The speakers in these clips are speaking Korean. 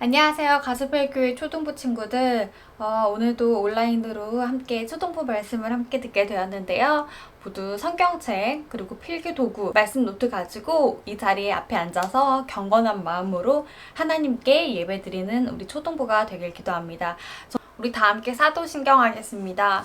안녕하세요. 가스펠교회 초등부 친구들. 어, 오늘도 온라인으로 함께 초등부 말씀을 함께 듣게 되었는데요. 모두 성경책, 그리고 필기 도구, 말씀 노트 가지고 이 자리에 앞에 앉아서 경건한 마음으로 하나님께 예배 드리는 우리 초등부가 되길 기도합니다. 저- 우리 다 함께 사도신경 하겠습니다.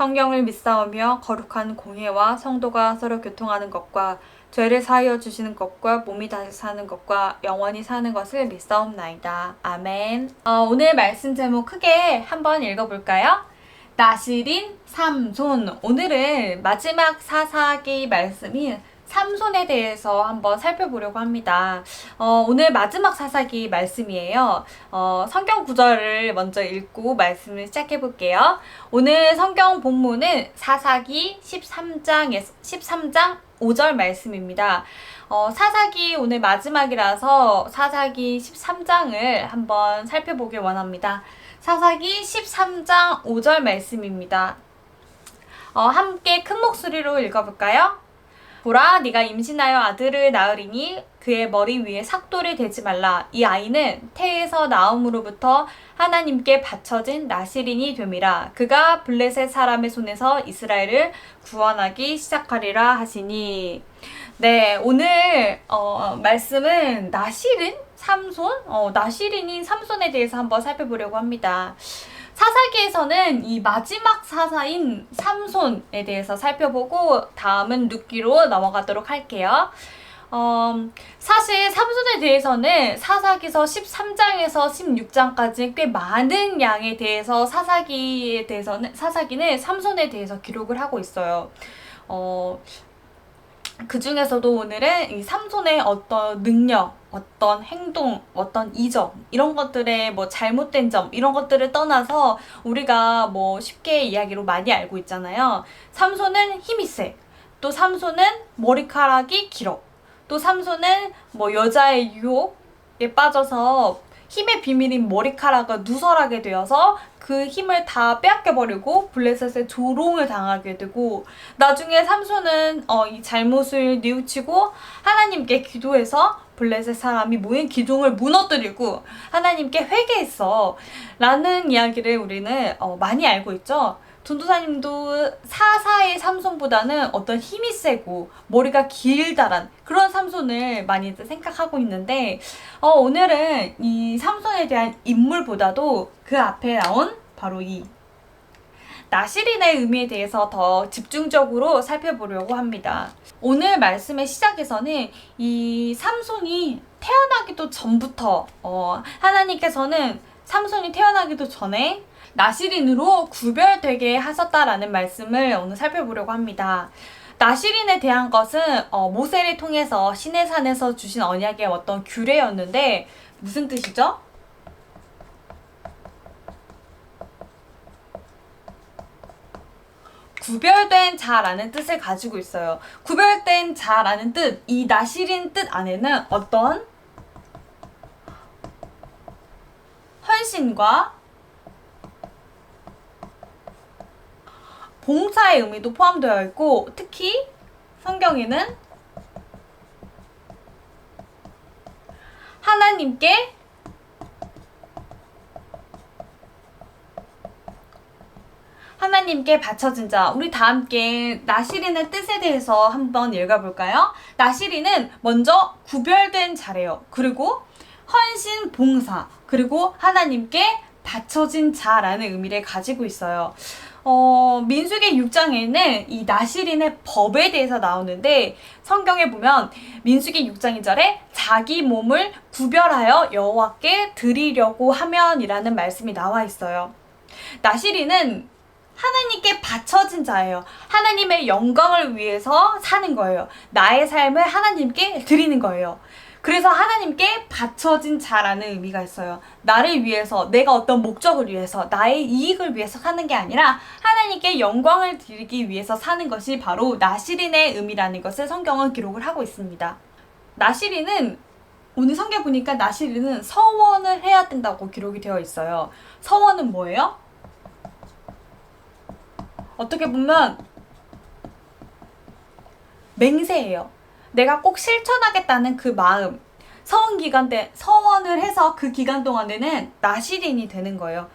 성경을 믿사오며 거룩한 공회와 성도가 서로 교통하는 것과 죄를 사하여 주시는 것과 몸이 다시 사는 것과 영원히 사는 것을 믿사옵나이다. 아멘. 어, 오늘 말씀 제목 크게 한번 읽어볼까요? 나시린 삼손. 오늘은 마지막 사사기 말씀인 삼손에 대해서 한번 살펴보려고 합니다. 어, 오늘 마지막 사사기 말씀이에요. 어, 성경 구절을 먼저 읽고 말씀을 시작해 볼게요. 오늘 성경 본문은 사사기 13장에서 13장 5절 말씀입니다. 어, 사사기 오늘 마지막이라서 사사기 13장을 한번 살펴보길 원합니다. 사사기 13장 5절 말씀입니다. 어, 함께 큰 목소리로 읽어볼까요? 보라, 네가 임신하여 아들을 낳으리니 그의 머리 위에 삭도를 대지 말라. 이 아이는 태에서 나옴으로부터 하나님께 바쳐진 나시린이 됨이라. 그가 블레셋 사람의 손에서 이스라엘을 구원하기 시작하리라 하시니. 네, 오늘 어, 말씀은 나시린, 삼손, 어, 나시린인 삼손에 대해서 한번 살펴보려고 합니다. 사사기에서는 이 마지막 사사인 삼손에 대해서 살펴보고 다음은 룻기로 넘어가도록 할게요. 어, 사실 삼손에 대해서는 사사기서 13장에서 16장까지 꽤 많은 양에 대해서 사사기에 대해서는 사사기는 삼손에 대해서 기록을 하고 있어요. 어, 그 중에서도 오늘은 이 삼손의 어떤 능력, 어떤 행동, 어떤 이점, 이런 것들의 뭐 잘못된 점, 이런 것들을 떠나서 우리가 뭐 쉽게 이야기로 많이 알고 있잖아요. 삼손은 힘이 세. 또 삼손은 머리카락이 길어. 또 삼손은 뭐 여자의 유혹에 빠져서 힘의 비밀인 머리카락을 누설하게 되어서 그 힘을 다 빼앗겨버리고 블레셋의 조롱을 당하게 되고 나중에 삼손은 어, 이 잘못을 뉘우치고 하나님께 기도해서 블레셋 사람이 모인 기둥을 무너뜨리고 하나님께 회개했어 라는 이야기를 우리는 어, 많이 알고 있죠. 전도사님도 사사의 삼손보다는 어떤 힘이 세고 머리가 길다란 그런 삼손을 많이 생각하고 있는데 어, 오늘은 이 삼손에 대한 인물보다도 그 앞에 나온 바로 이 나시린의 의미에 대해서 더 집중적으로 살펴보려고 합니다. 오늘 말씀의 시작에서는 이 삼손이 태어나기도 전부터 어, 하나님께서는 삼손이 태어나기도 전에 나시린으로 구별되게 하셨다라는 말씀을 오늘 살펴보려고 합니다. 나시린에 대한 것은 어, 모세를 통해서 시내산에서 주신 언약의 어떤 규례였는데 무슨 뜻이죠? 구별된 자라는 뜻을 가지고 있어요. 구별된 자라는 뜻, 이 나시린 뜻 안에는 어떤 헌신과 봉사의 의미도 포함되어 있고 특히 성경에는 하나님께 하나님께 바쳐진 자. 우리 다 함께 나시린의 뜻에 대해서 한번 읽어볼까요? 나시린은 먼저 구별된 자래요. 그리고 헌신 봉사. 그리고 하나님께 바쳐진 자라는 의미를 가지고 있어요. 어, 민수기 6장에는 이 나시린의 법에 대해서 나오는데 성경에 보면 민수기 6장 2절에 자기 몸을 구별하여 여호와께 드리려고 하면이라는 말씀이 나와 있어요. 나시린은 하나님께 바쳐진 자예요. 하나님의 영광을 위해서 사는 거예요. 나의 삶을 하나님께 드리는 거예요. 그래서 하나님께 바쳐진 자라는 의미가 있어요. 나를 위해서, 내가 어떤 목적을 위해서, 나의 이익을 위해서 사는 게 아니라 하나님께 영광을 드리기 위해서 사는 것이 바로 나시린의 의미라는 것을 성경은 기록을 하고 있습니다. 나시린은 오늘 성경 보니까 나시린은 서원을 해야 된다고 기록이 되어 있어요. 서원은 뭐예요? 어떻게 보면 맹세예요. 내가 꼭 실천하겠다는 그 마음. 서원 기간 때 서원을 해서 그 기간 동안에는 나시린이 되는 거예요.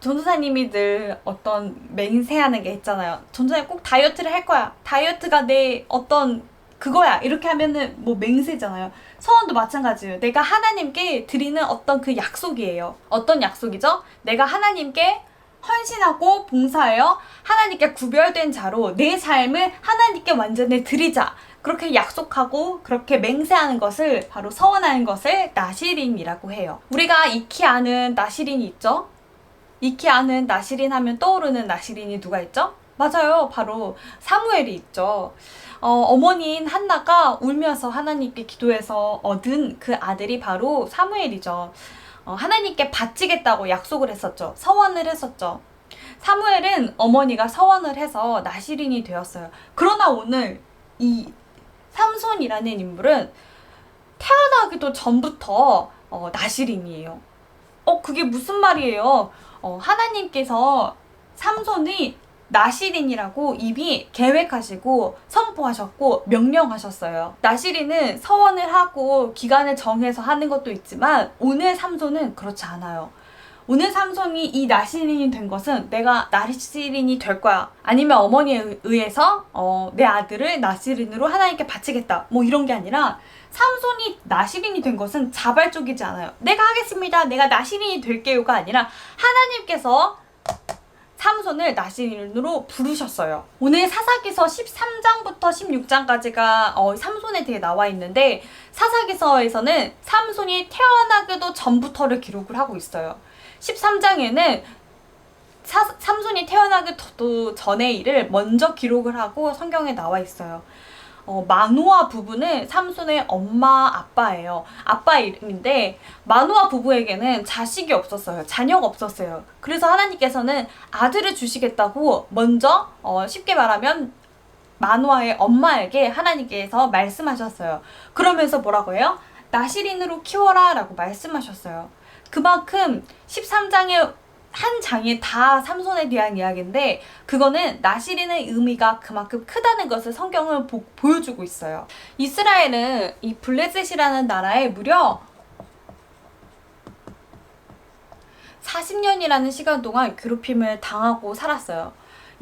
전도사님이 늘 어떤 맹세하는 게 있잖아요. 전도사님 꼭 다이어트를 할 거야. 다이어트가 내 어떤 그거야. 이렇게 하면은 뭐 맹세잖아요. 서원도 마찬가지예요. 내가 하나님께 드리는 어떤 그 약속이에요. 어떤 약속이죠? 내가 하나님께 헌신하고 봉사하여 하나님께 구별된 자로 내 삶을 하나님께 완전히 드리자. 그렇게 약속하고 그렇게 맹세하는 것을 바로 서원하는 것을 나시린이라고 해요. 우리가 익히 아는 나시린이 있죠? 익히 아는 나시린 하면 떠오르는 나시린이 누가 있죠? 맞아요. 바로 사무엘이 있죠. 어, 어머니인 한나가 울면서 하나님께 기도해서 얻은 그 아들이 바로 사무엘이죠. 어, 하나님께 바치겠다고 약속을 했었죠. 서원을 했었죠. 사무엘은 어머니가 서원을 해서 나시린이 되었어요. 그러나 오늘 이 삼손이라는 인물은 태어나기도 전부터 어, 나시린이에요. 어, 그게 무슨 말이에요? 어, 하나님께서 삼손이 나시린이라고 이미 계획하시고 선포하셨고 명령하셨어요. 나시린은 서원을 하고 기간을 정해서 하는 것도 있지만 오늘 삼손은 그렇지 않아요. 오늘 삼손이 이 나시린이 된 것은 내가 나시린이 될 거야. 아니면 어머니에 의해서 어, 내 아들을 나시린으로 하나님께 바치겠다. 뭐 이런 게 아니라 삼손이 나시린이 된 것은 자발적이지 않아요. 내가 하겠습니다. 내가 나시린이 될게요가 아니라 하나님께서 삼손을 나시린으로 부르셨어요. 오늘 사사기서 13장부터 16장까지가 어, 삼손에 대해 나와 있는데 사사기서에서는 삼손이 태어나기도 전부터를 기록을 하고 있어요. 13장에는 사, 삼손이 태어나기도 전의 일을 먼저 기록을 하고 성경에 나와 있어요. 어, 마누아 부부는 삼손의 엄마 아빠예요. 아빠 이름인데 마누아 부부에게는 자식이 없었어요. 자녀가 없었어요. 그래서 하나님께서는 아들을 주시겠다고 먼저 어, 쉽게 말하면 마누아의 엄마에게 하나님께서 말씀하셨어요. 그러면서 뭐라고 해요? 나시린으로 키워라 라고 말씀하셨어요. 그만큼 13장에 한 장이 다 삼손에 대한 이야기인데 그거는 나시린의 의미가 그만큼 크다는 것을 성경은 보, 보여주고 있어요. 이스라엘은 이 블레셋이라는 나라에 무려 40년이라는 시간 동안 괴롭힘을 당하고 살았어요.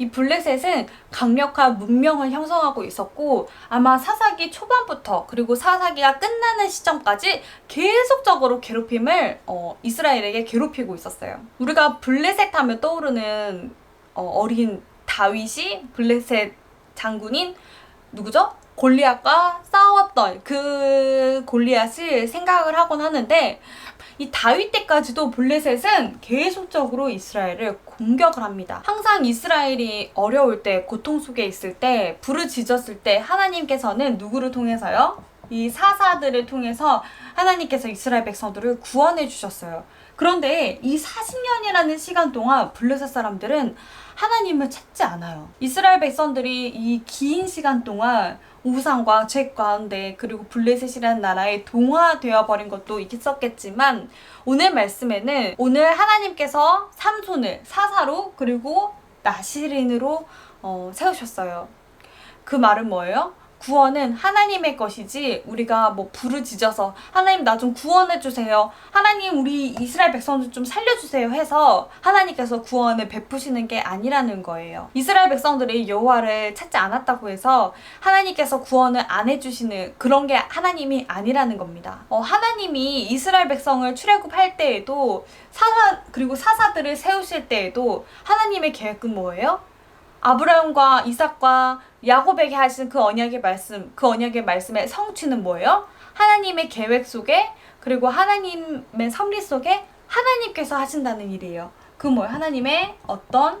이 블레셋은 강력한 문명을 형성하고 있었고 아마 사사기 초반부터 그리고 사사기가 끝나는 시점까지 계속적으로 괴롭힘을 어, 이스라엘에게 괴롭히고 있었어요. 우리가 블레셋 하면 떠오르는 어, 린 다윗이 블레셋 장군인 누구죠? 골리앗과 싸웠던 그 골리앗을 생각을 하곤 하는데 이 다윗 때까지도 블레셋은 계속적으로 이스라엘을 공격을 합니다. 항상 이스라엘이 어려울 때, 고통 속에 있을 때, 부르짖었을 때 하나님께서는 누구를 통해서요? 이 사사들을 통해서 하나님께서 이스라엘 백성들을 구원해 주셨어요. 그런데 이 40년이라는 시간 동안 블레셋 사람들은 하나님을 찾지 않아요. 이스라엘 백성들이 이 긴 시간 동안 우상과 죄 가운데 그리고 블레셋이라는 나라에 동화되어 버린 것도 있었겠지만 오늘 말씀에는 오늘 하나님께서 삼손을 사사로 그리고 나시린으로 어, 세우셨어요. 그 말은 뭐예요? 구원은 하나님의 것이지 우리가 뭐 부르짖어서 하나님 나 좀 구원해 주세요. 하나님 우리 이스라엘 백성들 좀 살려 주세요 해서 하나님께서 구원을 베푸시는 게 아니라는 거예요. 이스라엘 백성들이 여호와를 찾지 않았다고 해서 하나님께서 구원을 안 해 주시는 그런 게 하나님이 아니라는 겁니다. 어, 하나님이 이스라엘 백성을 출애굽할 때에도 사사 그리고 사사들을 세우실 때에도 하나님의 계획은 뭐예요? 아브라함과 이삭과 야곱에게 하신 그 언약의 말씀, 그 언약의 말씀의 성취는 뭐예요? 하나님의 계획 속에 그리고 하나님의 섭리 속에 하나님께서 하신다는 일이에요. 그 뭐예요? 하나님의 어떤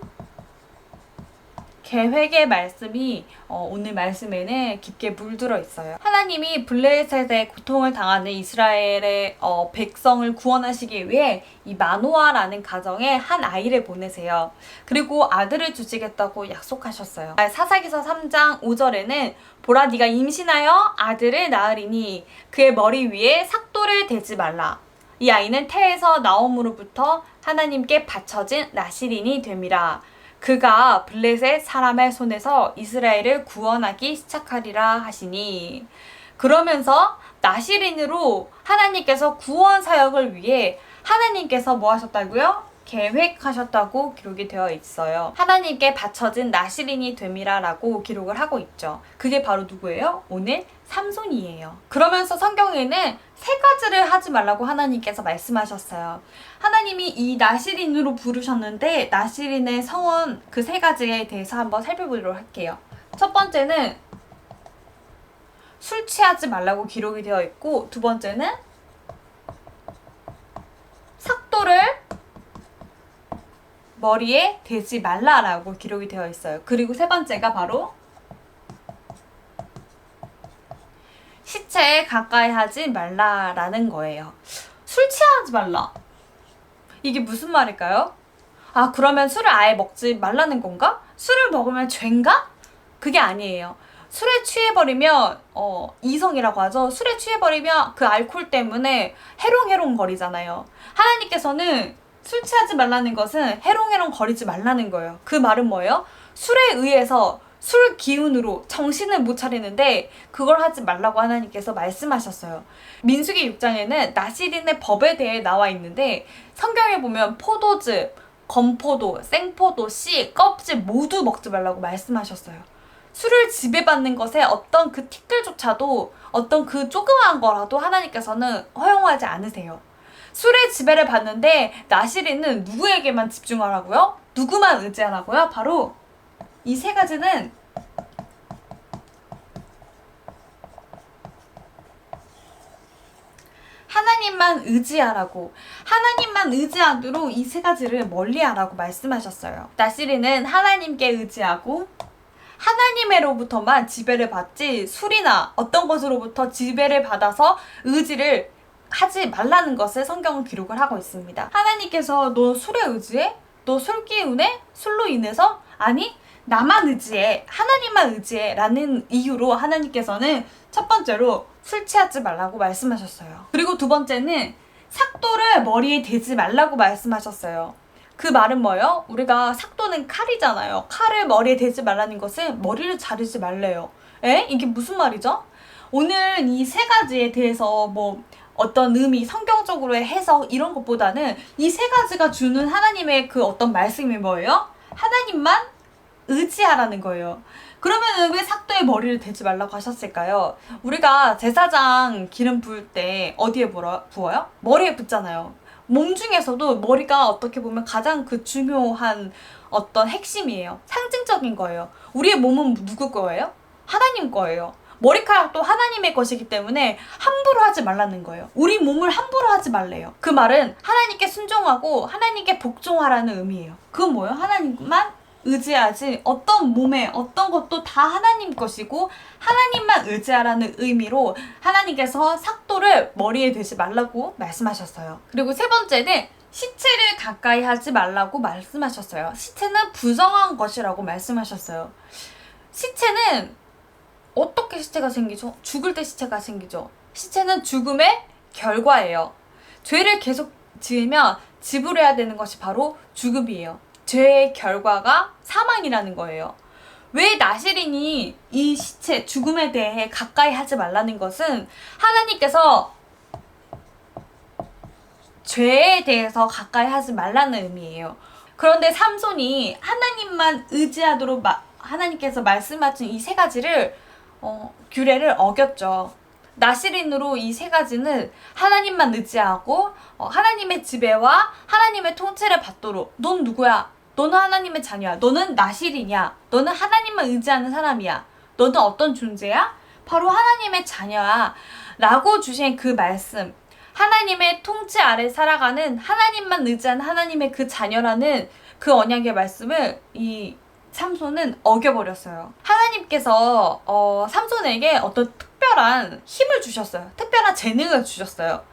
계획의 말씀이 어, 오늘 말씀에는 깊게 물들어 있어요. 하나님이 블레셋의 고통을 당하는 이스라엘의 어, 백성을 구원하시기 위해 이 마노아라는 가정에 한 아이를 보내세요. 그리고 아들을 주시겠다고 약속하셨어요. 사사기서 3장 5절에는 보라 네가 임신하여 아들을 낳으리니 그의 머리 위에 삭도를 대지 말라. 이 아이는 태에서 나옴으로부터 하나님께 바쳐진 나시린이 됨이라. 그가 블레셋 사람의 손에서 이스라엘을 구원하기 시작하리라 하시니 그러면서 나시린으로 하나님께서 구원 사역을 위해 하나님께서 뭐 하셨다고요? 계획하셨다고 기록이 되어 있어요. 하나님께 바쳐진 나시린이 됨이라라고 기록을 하고 있죠. 그게 바로 누구예요? 오늘 삼손이에요. 그러면서 성경에는 세 가지를 하지 말라고 하나님께서 말씀하셨어요. 하나님이 이 나시린으로 부르셨는데 나시린의 성은 그세 가지에 대해서 한번 살펴보도록 할게요. 첫 번째는 술 취하지 말라고 기록이 되어 있고 두 번째는 삭도를 머리에 대지 말라라고 기록이 되어 있어요. 그리고 세 번째가 바로 시체에 가까이 하지 말라라는 거예요. 술 취하지 말라. 이게 무슨 말일까요? 아, 그러면 술을 아예 먹지 말라는 건가? 술을 먹으면 죄인가? 그게 아니에요. 술에 취해버리면, 어, 이성이라고 하죠. 술에 취해버리면 그 알코올 때문에 해롱해롱 거리잖아요. 하나님께서는 술 취하지 말라는 것은 해롱해롱 거리지 말라는 거예요. 그 말은 뭐예요? 술에 의해서 술 기운으로 정신을 못 차리는데 그걸 하지 말라고 하나님께서 말씀하셨어요. 민수기 6장에는 나시린의 법에 대해 나와 있는데 성경에 보면 포도즙, 건포도, 생포도, 씨, 껍질 모두 먹지 말라고 말씀하셨어요. 술을 지배받는 것에 어떤 그 티끌조차도 어떤 그 조그마한 거라도 하나님께서는 허용하지 않으세요. 술의 지배를 받는데 나시리는 누구에게만 집중하라고요? 누구만 의지하라고요? 바로 이 세 가지는 하나님만 의지하라고 하나님만 의지하도록 이 세 가지를 멀리하라고 말씀하셨어요. 나시리는 하나님께 의지하고 하나님으로부터만 지배를 받지 술이나 어떤 것으로부터 지배를 받아서 의지를 하지 말라는 것을 성경은 기록을 하고 있습니다. 하나님께서 너 술에 의지해? 너 술 기운에? 술로 인해서? 아니, 나만 의지해. 하나님만 의지해. 라는 이유로 하나님께서는 첫 번째로 술 취하지 말라고 말씀하셨어요. 그리고 두 번째는 삭도를 머리에 대지 말라고 말씀하셨어요. 그 말은 뭐예요? 우리가 삭도는 칼이잖아요. 칼을 머리에 대지 말라는 것은 머리를 자르지 말래요. 에? 이게 무슨 말이죠? 오늘 이 세 가지에 대해서 뭐 어떤 의미, 성경적으로의 해석 이런 것보다는 이 세 가지가 주는 하나님의 그 어떤 말씀이 뭐예요? 하나님만 의지하라는 거예요. 그러면은 왜 삭도에 머리를 대지 말라고 하셨을까요? 우리가 제사장 기름 부을 때 어디에 부어요? 머리에 붓잖아요. 몸 중에서도 머리가 어떻게 보면 가장 그 중요한 어떤 핵심이에요. 상징적인 거예요. 우리의 몸은 누구 거예요? 하나님 거예요. 머리카락도 하나님의 것이기 때문에 함부로 하지 말라는 거예요. 우리 몸을 함부로 하지 말래요. 그 말은 하나님께 순종하고 하나님께 복종하라는 의미예요. 그건 뭐예요? 하나님만 의지하지 어떤 몸에 어떤 것도 다 하나님 것이고 하나님만 의지하라는 의미로 하나님께서 삭도를 머리에 대지 말라고 말씀하셨어요. 그리고 세 번째는 시체를 가까이 하지 말라고 말씀하셨어요. 시체는 부정한 것이라고 말씀하셨어요. 시체는 어떻게 시체가 생기죠? 죽을 때 시체가 생기죠. 시체는 죽음의 결과예요. 죄를 계속 지으면 지불해야 되는 것이 바로 죽음이에요. 죄의 결과가 사망이라는 거예요. 왜 나시린이 이 시체, 죽음에 대해 가까이 하지 말라는 것은 하나님께서 죄에 대해서 가까이 하지 말라는 의미예요. 그런데 삼손이 하나님만 의지하도록 마, 하나님께서 말씀하신 이 세 가지를 어, 규례를 어겼죠. 나시린으로 이 세 가지는 하나님만 의지하고 어, 하나님의 지배와 하나님의 통치를 받도록 넌 누구야? 너는 하나님의 자녀야. 너는 나시린이야. 너는 하나님만 의지하는 사람이야. 너는 어떤 존재야? 바로 하나님의 자녀야. 라고 주신 그 말씀. 하나님의 통치 아래 살아가는 하나님만 의지한 하나님의 그 자녀라는 그 언약의 말씀을 이 삼손은 어겨버렸어요. 하나님께서 어, 삼손에게 어떤 특별한 힘을 주셨어요. 특별한 재능을 주셨어요.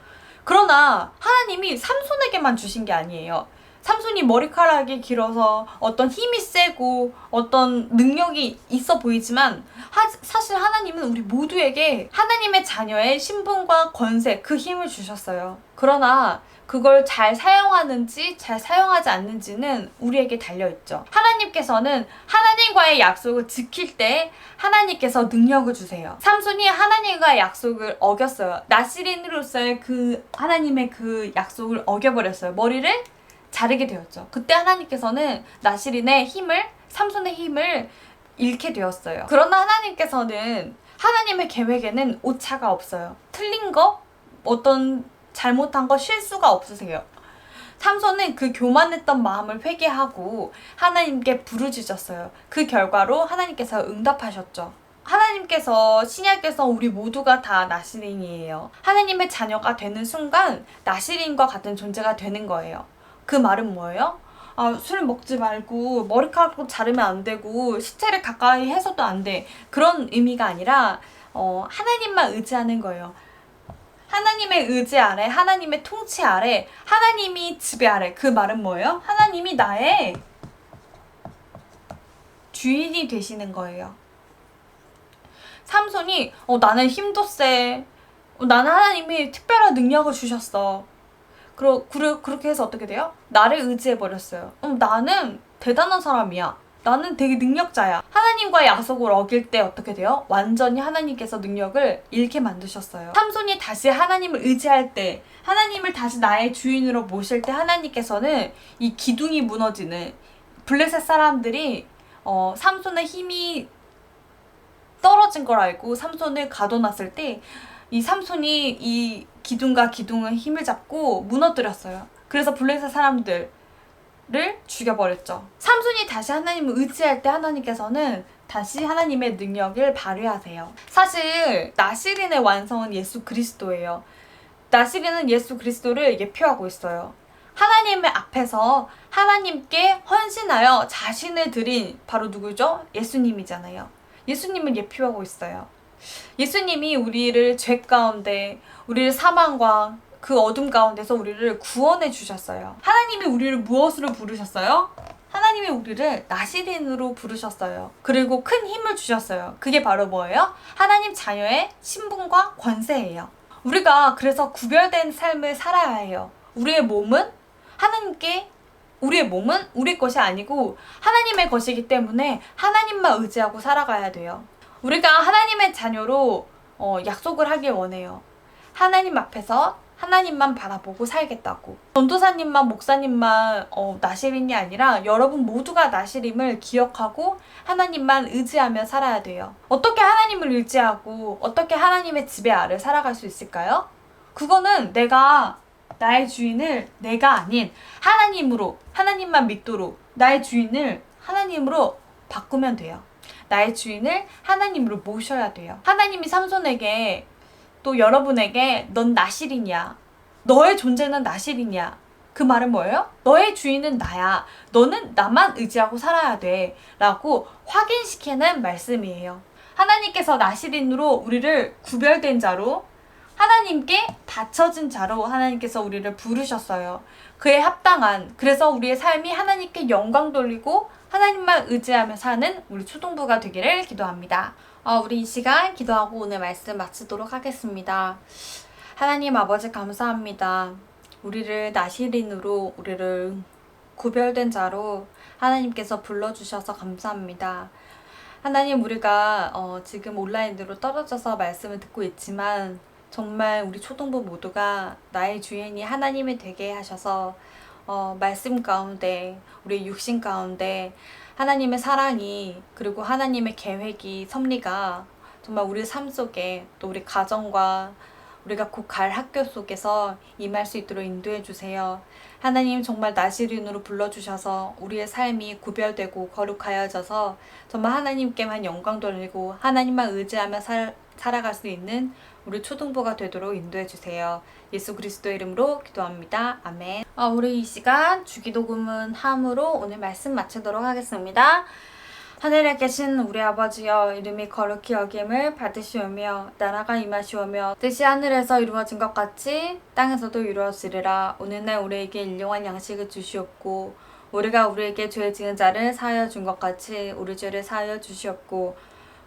그러나 하나님이 삼손에게만 주신 게 아니에요. 삼손이 머리카락이 길어서 어떤 힘이 세고 어떤 능력이 있어 보이지만 하, 사실 하나님은 우리 모두에게 하나님의 자녀의 신분과 권세 그 힘을 주셨어요. 그러나 그걸 잘 사용하는지 잘 사용하지 않는지는 우리에게 달려있죠. 하나님께서는 하나님과의 약속을 지킬 때 하나님께서 능력을 주세요. 삼손이 하나님과의 약속을 어겼어요. 나시린으로서의 그 하나님의 그 약속을 어겨버렸어요. 머리를 자르게 되었죠. 그때 하나님께서는 나시린의 힘을 삼손의 힘을 잃게 되었어요. 그러나 하나님께서는 하나님의 계획에는 오차가 없어요. 틀린 거 어떤 잘못한 거 실수가 없으세요. 삼손은 그 교만했던 마음을 회개하고 하나님께 부르짖었어요. 그 결과로 하나님께서 응답하셨죠. 하나님께서 신약에서 우리 모두가 다 나시린이에요. 하나님의 자녀가 되는 순간 나시린과 같은 존재가 되는 거예요. 그 말은 뭐예요? 아, 술 먹지 말고 머리카락도 자르면 안 되고 시체를 가까이 해서도 안 돼. 그런 의미가 아니라 어, 하나님만 의지하는 거예요. 하나님의 의지 아래, 하나님의 통치 아래, 하나님이 지배 아래. 그 말은 뭐예요? 하나님이 나의 주인이 되시는 거예요. 삼손이 어, 나는 힘도 세. 어, 나는 하나님이 특별한 능력을 주셨어. 그러, 그러, 그렇게 해서 어떻게 돼요? 나를 의지해버렸어요. 음, 나는 대단한 사람이야. 나는 되게 능력자야. 하나님과의 약속을 어길 때 어떻게 돼요? 완전히 하나님께서 능력을 잃게 만드셨어요. 삼손이 다시 하나님을 의지할 때, 하나님을 다시 나의 주인으로 모실 때 하나님께서는 이 기둥이 무너지는 블레셋 사람들이 어, 삼손의 힘이 떨어진 걸 알고 삼손을 가둬놨을 때 이 삼손이 이 기둥과 기둥의 힘을 잡고 무너뜨렸어요. 그래서 블레셋 사람들 를 죽여버렸죠. 삼손이 다시 하나님을 의지할 때 하나님께서는 다시 하나님의 능력을 발휘하세요. 사실 나시린의 완성은 예수 그리스도예요. 나시린은 예수 그리스도를 예표하고 있어요. 하나님의 앞에서 하나님께 헌신하여 자신을 드린 바로 누구죠? 예수님이잖아요. 예수님을 예표하고 있어요. 예수님이 우리를 죄 가운데, 우리를 사망과 그 어둠 가운데서 우리를 구원해 주셨어요. 하나님이 우리를 무엇으로 부르셨어요? 하나님이 우리를 나시린으로 부르셨어요. 그리고 큰 힘을 주셨어요. 그게 바로 뭐예요? 하나님 자녀의 신분과 권세예요. 우리가 그래서 구별된 삶을 살아야 해요. 우리의 몸은 하나님께 우리의 몸은 우리 것이 아니고 하나님의 것이기 때문에 하나님만 의지하고 살아가야 돼요. 우리가 하나님의 자녀로 어, 약속을 하길 원해요. 하나님 앞에서 하나님만 바라보고 살겠다고. 전도사님만 목사님만 어, 나시림이 아니라 여러분 모두가 나시림을 기억하고 하나님만 의지하며 살아야 돼요. 어떻게 하나님을 의지하고 어떻게 하나님의 지배 아래 살아갈 수 있을까요? 그거는 내가 나의 주인을 내가 아닌 하나님으로 하나님만 믿도록 나의 주인을 하나님으로 바꾸면 돼요. 나의 주인을 하나님으로 모셔야 돼요. 하나님이 삼손에게 또 여러분에게 넌 나실이냐? 너의 존재는 나실이냐? 그 말은 뭐예요? 너의 주인은 나야. 너는 나만 의지하고 살아야 돼. 라고 확인시키는 말씀이에요. 하나님께서 나시린으로 우리를 구별된 자로 하나님께 바쳐진 자로 하나님께서 우리를 부르셨어요. 그에 합당한 그래서 우리의 삶이 하나님께 영광 돌리고 하나님만 의지하며 사는 우리 초동부가 되기를 기도합니다. 어, 우리 이 시간 기도하고 오늘 말씀 마치도록 하겠습니다. 하나님 아버지 감사합니다. 우리를 나시린으로 우리를 구별된 자로 하나님께서 불러주셔서 감사합니다. 하나님 우리가 어, 지금 온라인으로 떨어져서 말씀을 듣고 있지만 정말 우리 초동부 모두가 나의 주인이 하나님이 되게 하셔서 어, 말씀 가운데 우리 육신 가운데 하나님의 사랑이 그리고 하나님의 계획이 섭리가 정말 우리 삶 속에 또 우리 가정과 우리가 곧 갈 학교 속에서 임할 수 있도록 인도해 주세요. 하나님 정말 나시린으로 불러주셔서 우리의 삶이 구별되고 거룩하여져서 정말 하나님께만 영광 돌리고 하나님만 의지하며 살, 살아갈 수 있는 우리 초등부가 되도록 인도해 주세요. 예수 그리스도 이름으로 기도합니다. 아멘. 아, 우리 이 시간 주기도금은 함으로 오늘 말씀 마치도록 하겠습니다. 하늘에 계신 우리 아버지여 이름이 거룩히 여김을 받으시오며 나라가 임하시오며 뜻이 하늘에서 이루어진 것 같이 땅에서도 이루어지리라 오늘날 우리에게 일용할 양식을 주시옵고 우리가 우리에게 죄 지은 자를 사하여 준 것 같이 우리 죄를 사하여 주시옵고